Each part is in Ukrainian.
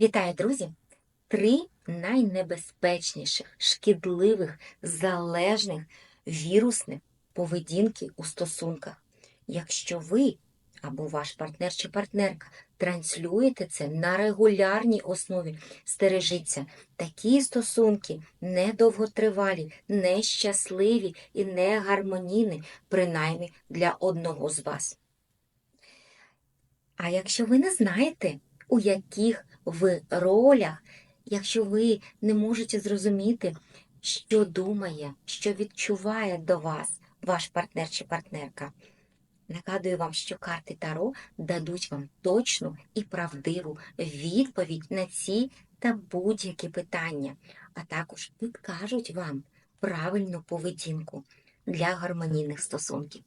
Вітаю, друзі! Три найнебезпечніших, шкідливих, залежних, вірусних поведінки у стосунках. Якщо ви або ваш партнер чи партнерка транслюєте це на регулярній основі, стережіться, такі стосунки недовготривалі, нещасливі і не гармонійні, принаймні для одного з вас. А якщо ви не знаєте, у яких ви ролях, якщо ви не можете зрозуміти, що думає, що відчуває до вас ваш партнер чи партнерка, нагадую вам, що карти Таро дадуть вам точну і правдиву відповідь на ці та будь-які питання, а також підкажуть вам правильну поведінку для гармонійних стосунків.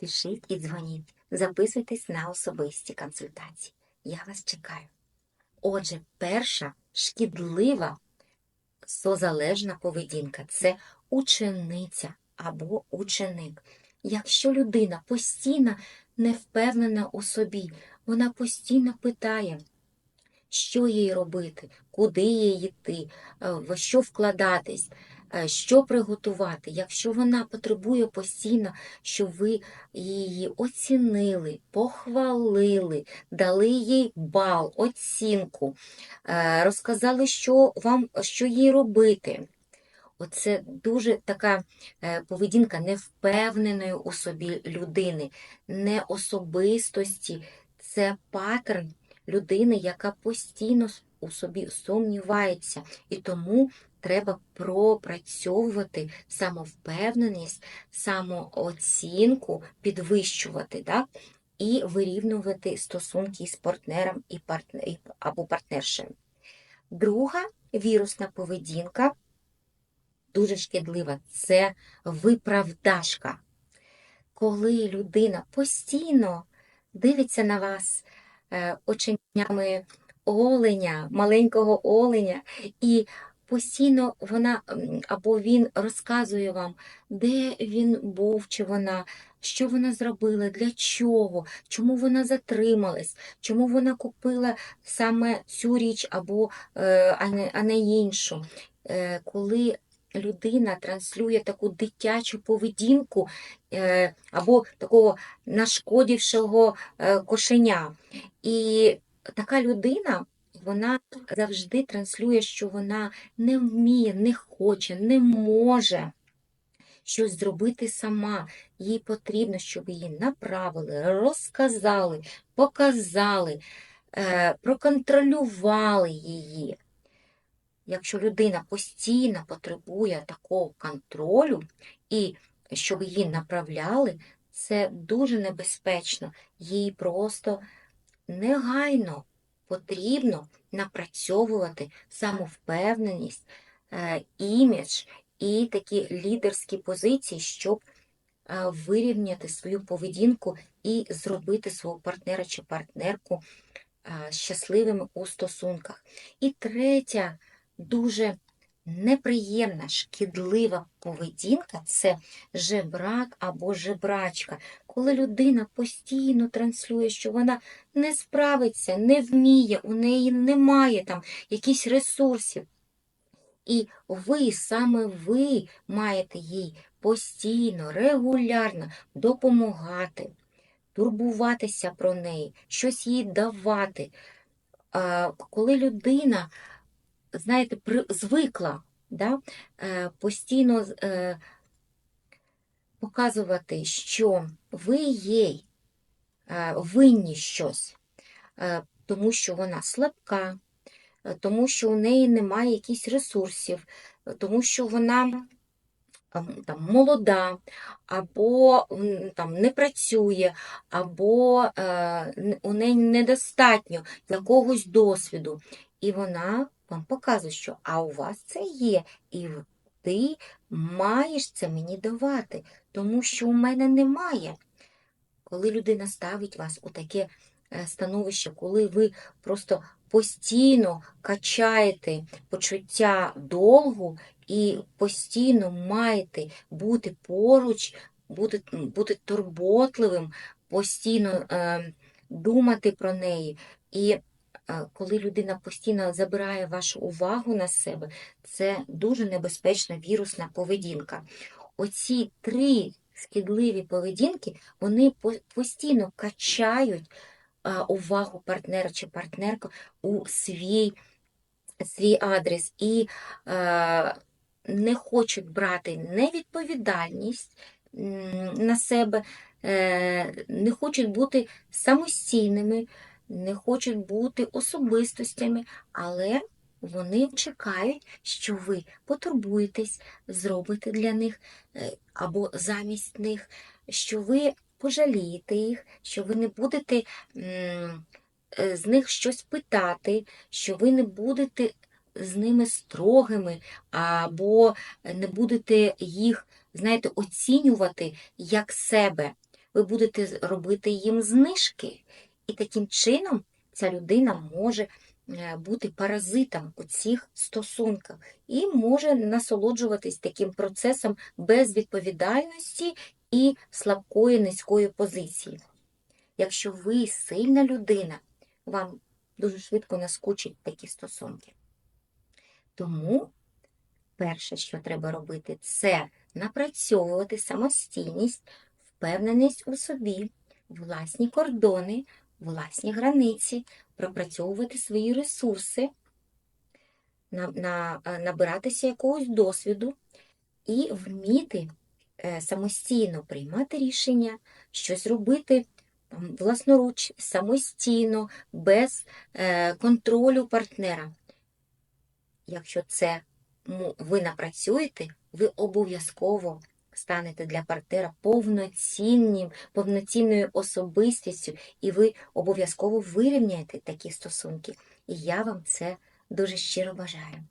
Пишіть і дзвоніть, записуйтесь на особисті консультації. Я вас чекаю. Отже, перша шкідлива созалежна поведінка це учениця або ученик. Якщо людина постійно не впевнена у собі, вона постійно питає, що їй робити, куди їй йти, е, в що вкладатись, що приготувати. Якщо вона потребує постійно, щоб ви її оцінили, похвалили, дали їй бал, оцінку, е, розказали, що вам що їй робити. Оце дуже така е, поведінка невпевненої у собі людини, не особистості. Це паттерн людини, яка постійно у собі сумнівається, і тому треба пропрацьовувати самовпевненість, самооцінку, підвищувати, так? і вирівнювати стосунки з партнером і партнер, або партнершею. Друга вірусна поведінка дуже шкідлива це виправдашка. Коли людина постійно дивиться на вас е, оченями оленя, маленького оленя, і постійно вона або він розказує вам, де він був, чи вона, що вона зробила, для чого, чому вона затрималась, чому вона купила саме цю річ, або е, а не, іншу. Е, Коли людина транслює таку дитячу поведінку е, або такого нашкодівшого кошеня. І така людина, вона завжди транслює, що вона не вміє, не хоче, не може щось зробити сама. Їй потрібно, щоб її направили, розказали, показали, е, проконтролювали її. Якщо людина постійно потребує такого контролю і щоб її направляли, це дуже небезпечно. Їй просто негайно потрібно напрацьовувати самовпевненість, е, імідж і такі лідерські позиції, щоб е, вирівняти свою поведінку і зробити свого партнера чи партнерку е, щасливими у стосунках. І третя дуже неприємна, шкідлива поведінка це жебрак або жебрачка. Коли людина постійно транслює, що вона не справиться, не вміє, у неї немає там якихось ресурсів. І ви, саме ви маєте їй постійно, регулярно допомагати, турбуватися про неї, щось їй давати. Коли людина, знаєте, звикла да, е, постійно е, показувати, що ви їй е, винні щось, тому що вона слабка, тому що у неї немає якихось ресурсів, тому що вона ем, там, молода, або там, не працює, або е, у неї недостатньо якогось досвіду. І вона вам показує, що а у вас це є, і ти маєш це мені давати, тому що у мене немає. Коли людина ставить вас у таке е, становище, коли ви просто постійно качаєте почуття долгу і постійно маєте бути поруч, бути, бути турботливим, постійно е, думати про неї і коли людина постійно забирає вашу увагу на себе, це дуже небезпечна вірусна поведінка. Оці три шкідливі поведінки, вони постійно качають увагу партнера чи партнерка у свій, свій адрес і е, не хочуть брати невідповідальність на себе, е, не хочуть бути самостійними, не хочуть бути особистостями, але вони чекають, що ви потурбуєтесь, зробите для них е, або замість них, що ви пожалієте їх, що ви не будете е, з них щось питати, що ви не будете з ними строгими, або не будете їх, знаєте, оцінювати як себе. Ви будете робити їм знижки. І таким чином ця людина може е, бути паразитом у цих стосунках і може насолоджуватись таким процесом безвідповідальності і слабкої низької позиції. Якщо ви сильна людина, вам дуже швидко наскучать такі стосунки. Тому перше, що треба робити, це напрацьовувати самостійність, впевненість у собі, власні кордони, власні границі, пропрацьовувати свої ресурси, е, набиратися якогось досвіду і вміти е, самостійно приймати рішення, щось робити там, власноруч, самостійно, без е, контролю партнера. Якщо це ви напрацюєте, ви обов'язково станете для партнера повноцінним, повноцінною особистістю, і ви обов'язково вирівняєте такі стосунки. І я вам це дуже щиро бажаю.